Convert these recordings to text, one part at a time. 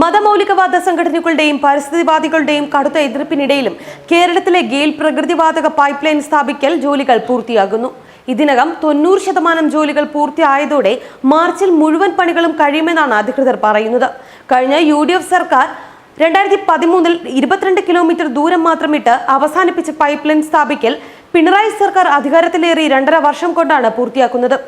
മതമൗലികവാദ സംഘടനകളുടെയും പരിസ്ഥിതിവാദികളുടെയും കടുത്ത എതിർപ്പിനിടയിലും കേരളത്തിലെ ഗെയിൽ പ്രകൃതിവാതക പൈപ്പ് ലൈൻ സ്ഥാപിക്കൽ ജോലികൾ പൂർത്തിയാകുന്നു. ഇതിനകം തൊണ്ണൂറ് ശതമാനം ജോലികൾ പൂർത്തിയായതോടെ മാർച്ചിൽ മുഴുവൻ പണികളും കഴിയുമെന്നാണ് അധികൃതർ പറയുന്നത്. കഴിഞ്ഞ യു ഡി എഫ് സർക്കാർ രണ്ടായിരത്തി പതിമൂന്നിൽ ഇരുപത്തിരണ്ട് കിലോമീറ്റർ ദൂരം മാത്രമിട്ട് അവസാനിപ്പിച്ച പൈപ്പ് ലൈൻ സ്ഥാപിക്കൽ പിണറായി സർക്കാർ അധികാരത്തിലേറി രണ്ടര വർഷം കൊണ്ടാണ് പൂർത്തിയാക്കുന്നത്.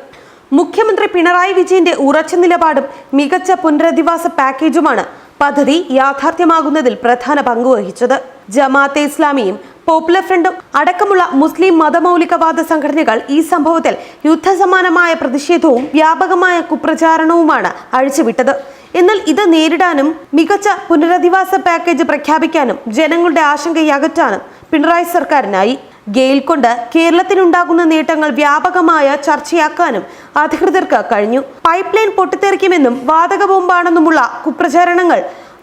മുഖ്യമന്ത്രി പിണറായി വിജയന്റെ ഉറച്ച നിലപാടും മികച്ച പുനരധിവാസ പാക്കേജുമാണ് പദ്ധതി യാഥാർത്ഥ്യമാകുന്നതിൽ പ്രധാന പങ്കുവഹിച്ചത് ജമാഅത്തെ ഇസ്ലാമിയും പോപ്പുലർ ഫ്രണ്ടും അടക്കമുള്ള മുസ്ലിം മതമൗലികവാദ സംഘടനകൾ ഈ സംഭവത്തിൽ യുദ്ധസമാനമായ പ്രതിഷേധവും വ്യാപകമായ കുപ്രചാരണവുമാണ് അഴിച്ചുവിട്ടത്. എന്നാൽ ഇത് നേരിടാനും മികച്ച പുനരധിവാസ പാക്കേജ് പ്രഖ്യാപിക്കാനും ജനങ്ങളുടെ ആശങ്കയകറ്റാനും പിണറായി സർക്കാരിനായി ഗെയിൽ കൊണ്ട് കേരളത്തിനുണ്ടാകുന്ന നേട്ടങ്ങൾ വ്യാപകമായ ചർച്ചയാക്കാനും അധികൃതർക്ക് കഴിഞ്ഞു. പൈപ്പ് ലൈൻ പൊട്ടിത്തെറിക്കുമെന്നും വാതക ബോംബാണെന്നുമുള്ള കുപ്രചാരണങ്ങൾ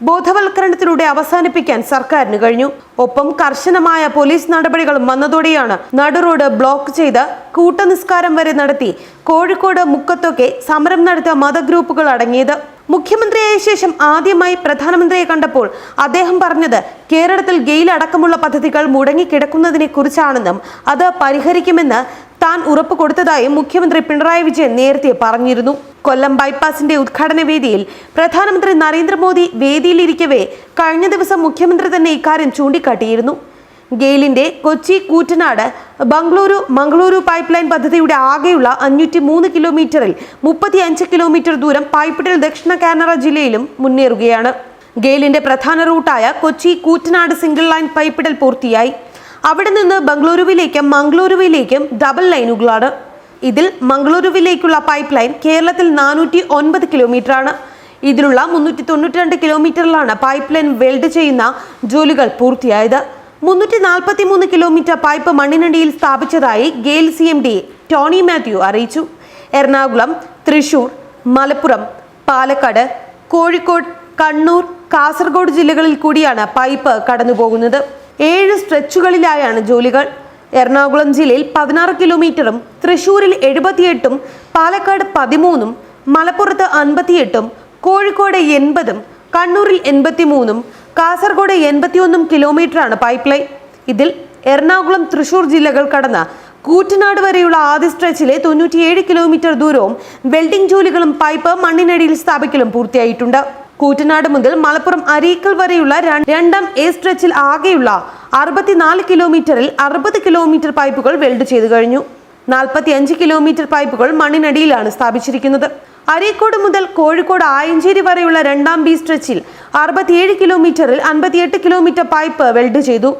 ബോധവൽക്കരണത്തിലൂടെ അവസാനിപ്പിക്കാൻ സർക്കാരിന് കഴിഞ്ഞു. ഒപ്പം കർശനമായ പോലീസ് നടപടികളും വന്നതോടെയാണ് നടുറോഡ് ബ്ലോക്ക് ചെയ്ത് കൂട്ടനിസ്കാരം വരെ നടത്തി. കോഴിക്കോട് മുക്കത്തൊക്കെ സമരം നടത്തിയ മതഗ്രൂപ്പുകൾ അടങ്ങിയത്. മുഖ്യമന്ത്രിയായ ശേഷം ആദ്യമായി പ്രധാനമന്ത്രിയെ കണ്ടപ്പോൾ അദ്ദേഹം പറഞ്ഞത് കേരളത്തിൽ ഗെയിൽ അടക്കമുള്ള പദ്ധതികൾ മുടങ്ങിക്കിടക്കുന്നതിനെ കുറിച്ചാണെന്നും അത് പരിഹരിക്കുമെന്ന് താൻ ഉറപ്പ് കൊടുത്തതായും മുഖ്യമന്ത്രി പിണറായി വിജയൻ നേരത്തെ പറഞ്ഞിരുന്നു. കൊല്ലം ബൈപ്പാസിന്റെ ഉദ്ഘാടന വേദിയിൽ പ്രധാനമന്ത്രി നരേന്ദ്രമോദി വേദിയിലിരിക്കവേ കഴിഞ്ഞ ദിവസം മുഖ്യമന്ത്രി തന്നെ ഇക്കാര്യം ചൂണ്ടിക്കാട്ടിയിരുന്നു. ഗെയിലിന്റെ കൊച്ചി കൂറ്റനാട് ബംഗളൂരു മംഗളൂരു പൈപ്പ് ലൈൻ പദ്ധതിയുടെ ആകെയുള്ള അഞ്ഞൂറ്റി മൂന്ന് കിലോമീറ്ററിൽ മുപ്പത്തി അഞ്ച് കിലോമീറ്റർ ദൂരം പൈപ്പിടൽ ദക്ഷിണ കാനറ ജില്ലയിലും മുന്നേറുകയാണ്. ഗെയിലിന്റെ പ്രധാന റൂട്ടായ കൊച്ചി കൂറ്റനാട് സിംഗിൾ ലൈൻ പൈപ്പിടൽ പൂർത്തിയായി. അവിടെ നിന്ന് ബംഗളൂരുവിലേക്കും മംഗളൂരുവിലേക്കും ഡബിൾ ലൈനുകളാണ് ഇതിൽ മംഗളൂരുവിലേക്കുള്ള പൈപ്പ് ലൈൻ കേരളത്തിൽ നാനൂറ്റി ഒൻപത് കിലോമീറ്റർ ആണ്. ഇതിലുള്ള മുന്നൂറ്റി തൊണ്ണൂറ്റി രണ്ട് കിലോമീറ്ററിലാണ് പൈപ്പ് ലൈൻ വെൽഡ് ചെയ്യുന്ന ജോലികൾ പൂർത്തിയായത്. മുന്നൂറ്റി നാൽപ്പത്തി മൂന്ന് കിലോമീറ്റർ പൈപ്പ് മണ്ണിനടിയിൽ സ്ഥാപിച്ചതായി GAIL C M D Tony Mathew അറിയിച്ചു. എറണാകുളം തൃശൂർ മലപ്പുറം പാലക്കാട് കോഴിക്കോട് കണ്ണൂർ കാസർഗോഡ് ജില്ലകളിൽ കൂടിയാണ് പൈപ്പ് കടന്നുപോകുന്നത്. ഏഴ് സ്ട്രെച്ചുകളിലായാണ് ജോലികൾ. എറണാകുളം ജില്ലയിൽ പതിനാറ് കിലോമീറ്ററും തൃശൂരിൽ എഴുപത്തിയെട്ടും പാലക്കാട് പതിമൂന്നും മലപ്പുറത്ത് അൻപത്തിയെട്ടും കോഴിക്കോട് എൺപതും കണ്ണൂരിൽ എൺപത്തിമൂന്നും കാസർഗോഡ് എൺപത്തിയൊന്നും കിലോമീറ്ററാണ് പൈപ്പ് ലൈൻ ഇതിൽ എറണാകുളം തൃശൂർ ജില്ലകൾ കടന്ന കൂറ്റനാട് വരെയുള്ള ആദ്യ സ്ട്രെച്ചിലെ തൊണ്ണൂറ്റിയേഴ് കിലോമീറ്റർ ദൂരവും വെൽഡിംഗ് ജോലികളും പൈപ്പ് മണ്ണിനടിയിൽ സ്ഥാപിക്കലും പൂർത്തിയായിട്ടുണ്ട്. കൂറ്റനാട് മുതൽ മലപ്പുറം അരീക്കൽ വരെയുള്ള രണ്ടാം എ സ്ട്രെച്ചിൽ ആകെയുള്ള അറുപത്തിനാല് കിലോമീറ്ററിൽ അറുപത് കിലോമീറ്റർ പൈപ്പുകൾ വെൽഡ് ചെയ്തു കഴിഞ്ഞു. നാൽപ്പത്തി അഞ്ച് കിലോമീറ്റർ പൈപ്പുകൾ മണ്ണിനടിയിലാണ് സ്ഥാപിച്ചിരിക്കുന്നത്. അരീക്കോട് മുതൽ കോഴിക്കോട് ആയഞ്ചേരി വരെയുള്ള രണ്ടാം ബി സ്ട്രെച്ചിൽ അറുപത്തിയേഴ് കിലോമീറ്ററിൽ അൻപത്തിയെട്ട് കിലോമീറ്റർ പൈപ്പ് വെൽഡ് ചെയ്തു.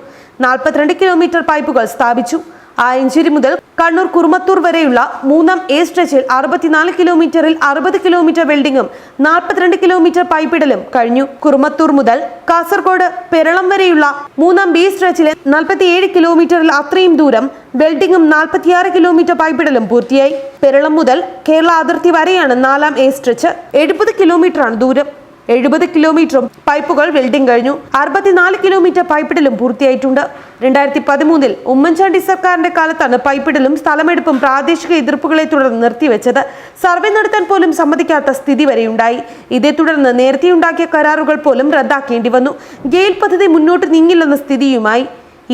നാൽപ്പത്തിരണ്ട് കിലോമീറ്റർ പൈപ്പുകൾ സ്ഥാപിച്ചു. ആയഞ്ചേരി മുതൽ കണ്ണൂർ കുറുമത്തൂർ വരെയുള്ള മൂന്നാം എ സ്ട്രെച്ചിൽ അറുപത്തിനാല് കിലോമീറ്ററിൽ അറുപത് കിലോമീറ്റർ വെൽഡിങ്ങും നാൽപ്പത്തിരണ്ട് കിലോമീറ്റർ പൈപ്പിടലും കഴിഞ്ഞു. കുറുമത്തൂർ മുതൽ കാസർഗോഡ് പെരളം വരെയുള്ള മൂന്നാം ബി സ്ട്രെച്ചിലെ നാൽപ്പത്തിയേഴ് കിലോമീറ്ററിൽ അത്രയും ദൂരം വെൽഡിങ്ങും നാൽപ്പത്തിയാറ് കിലോമീറ്റർ പൈപ്പിടലും പൂർത്തിയായി. പെരളം മുതൽ കേരള അതിർത്തി വരെയാണ് നാലാം എ സ്ട്രെച്ച്. എഴുപത് കിലോമീറ്ററാണ് ദൂരം. എഴുപത് കിലോമീറ്ററും പൈപ്പുകൾ വെൽഡിംഗ് കഴിഞ്ഞു. അറുപത്തിനാല് കിലോമീറ്റർ പൈപ്പിടലും പൂർത്തിയായിട്ടുണ്ട്. രണ്ടായിരത്തി പതിമൂന്നിൽ ഉമ്മൻചാണ്ടി സർക്കാരിന്റെ കാലത്താണ് പൈപ്പിടലും സ്ഥലമെടുപ്പും പ്രാദേശിക എതിർപ്പുകളെ തുടർന്ന് നിർത്തിവെച്ചത്. സർവേ നടത്താൻ പോലും സമ്മതിക്കാത്ത സ്ഥിതി വരെയുണ്ടായി. ഇതേ തുടർന്ന് നേരത്തെയുണ്ടാക്കിയ കരാറുകൾ പോലും റദ്ദാക്കേണ്ടി വന്നു. ഗെയിൽ പദ്ധതി മുന്നോട്ട് നീങ്ങില്ലെന്ന സ്ഥിതിയുമായി.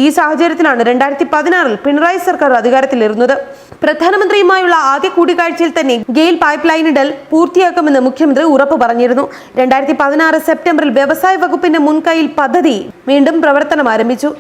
ഈ സാഹചര്യത്തിലാണ് രണ്ടായിരത്തി പതിനാറിൽ പിണറായി സർക്കാർ അധികാരത്തിലിരുന്നത്. പ്രധാനമന്ത്രിയുമായുള്ള ആദ്യ കൂടിക്കാഴ്ചയിൽ തന്നെ ഗെയിൽ പൈപ്പ് ലൈനിടൽ പൂർത്തിയാക്കുമെന്ന് മുഖ്യമന്ത്രി ഉറപ്പ് പറഞ്ഞിരുന്നു. രണ്ടായിരത്തി പതിനാറ് സെപ്റ്റംബറിൽ വ്യവസായ വകുപ്പിന്റെ മുൻകൈയിൽ പദ്ധതി വീണ്ടും പ്രവർത്തനം ആരംഭിച്ചു